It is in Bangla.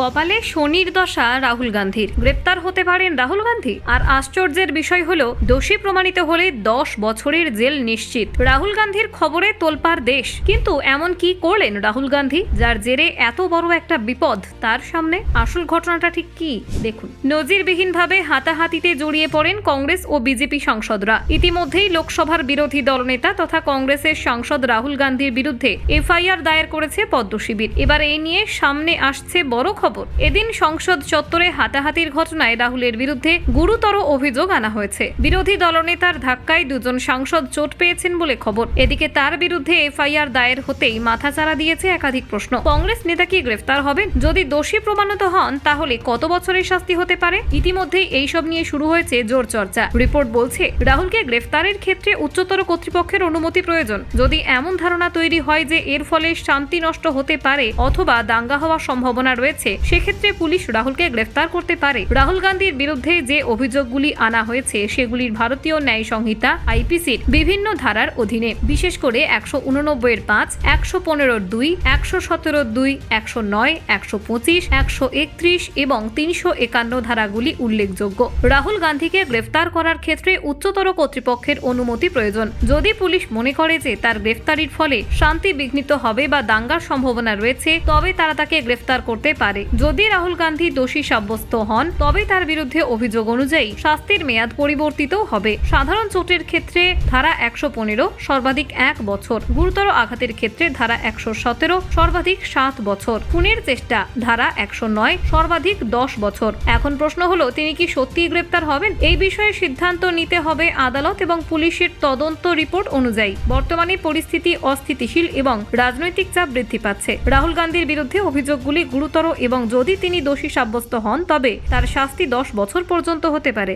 কপালে শনির দশা রাহুল গান্ধীর। গ্রেপ্তার হতে পারেন রাহুল গান্ধী। আর আশ্চর্যের বিষয় হলো, দোষী প্রমাণিত হলে দশ বছরের জেল নিশ্চিত। রাহুল গান্ধীর খবরে তোলপাড় দেশ। কিন্তু এমন কি করলেন রাহুল গান্ধী, যার জেরে এত বড় একটা বিপদ? তার সামনে আসল ঘটনাটা ঠিক কি? দেখুন। নজিরবিহীনভাবে হাতাহাতিতে জড়িয়ে পড়েন কংগ্রেস ও বিজেপি সাংসদরা। ইতিমধ্যেই লোকসভার বিরোধী দলনেতা তথা কংগ্রেসের সাংসদ রাহুল গান্ধীর বিরুদ্ধে এফআইআর দায়ের করেছে পদ্ম শিবির এবার এই নিয়ে সামনে আসছে বড় খবর। এদিন সংসদ চত্বরে হাতাহাতির ঘটনায় রাহুলের বিরুদ্ধে গুরুতর অভিযোগ আনা হয়েছে। বিরোধী দলনেতার ধাক্কায় দুজন সাংসদ চোট পেয়েছেন বলে খবর। এদিকে তার বিরুদ্ধে এফআইআর দায়ের হতেই মাথাচাড়া দিয়েছে একাধিক প্রশ্ন। কংগ্রেস নেতা কি গ্রেফতার হবেন? যদি দোষী প্রমাণিত হন, তাহলে কত বছরের শাস্তি হতে পারে? ইতিমধ্যেই এইসব নিয়ে শুরু হয়েছে জোর চর্চা। রিপোর্ট বলছে, রাহুলকে গ্রেফতারের ক্ষেত্রে উচ্চতর কর্তৃপক্ষের অনুমতি প্রয়োজন। যদি এমন ধারণা তৈরি হয় যে এর ফলে শান্তি নষ্ট হতে পারে অথবা দাঙ্গা হওয়ার সম্ভাবনা রয়েছে সেক্ষেত্রে পুলিশ রাহুলকে গ্রেফতার করতে পারে। রাহুল গান্ধীর বিরুদ্ধে যে অভিযোগগুলি আনা হয়েছে, সেগুলির ভারতীয় ন্যায় সংহিতা আইপিসির বিভিন্ন ধারার অধীনে, বিশেষ করে একশো উননব্বই এর পাঁচ, একশো পনেরোর দুই, একশো সতেরোর দুই, একশো নয়, একশো পঁচিশ, একশো একত্রিশ এবং তিনশো একান্ন ধারাগুলি উল্লেখযোগ্য। রাহুল গান্ধীকে গ্রেফতার করার ক্ষেত্রে উচ্চতর কর্তৃপক্ষের অনুমতি প্রয়োজন। যদি পুলিশ মনে করে যে তার গ্রেফতারির ফলে শান্তি বিঘ্নিত হবে বা দাঙ্গার সম্ভাবনা রয়েছে, তবে তারা তাকে গ্রেফতার করতে পারে। যদি রাহুল গান্ধী দোষী সাব্যস্ত হন, তবে তার বিরুদ্ধে অভিযোগ অনুযায়ী শাস্তির মেয়াদ পরিবর্তিত হবে। সাধারণ চোটের ক্ষেত্রে ধারা একশো পনেরো, সর্বাধিক এক বছর। গুরুতর আঘাতের ক্ষেত্রে ধারা একশো সতেরো, সর্বাধিক সাত বছর। খুনের চেষ্টা, ধারা একশো নয়, সর্বাধিক দশ বছর। এখন প্রশ্ন হলো, তিনি কি সত্যিই গ্রেপ্তার হবেন? এই বিষয়ে সিদ্ধান্ত নিতে হবে আদালত এবং পুলিশের তদন্ত রিপোর্ট অনুযায়ী। বর্তমানে পরিস্থিতি অস্থিতিশীল এবং রাজনৈতিক চাপ বৃদ্ধি পাচ্ছে। রাহুল গান্ধীর বিরুদ্ধে অভিযোগগুলি গুরুতর এবং যদি তিনি দোষী সাব্যস্ত হন তবে তার শাস্তি দশ বছর পর্যন্ত হতে পারে।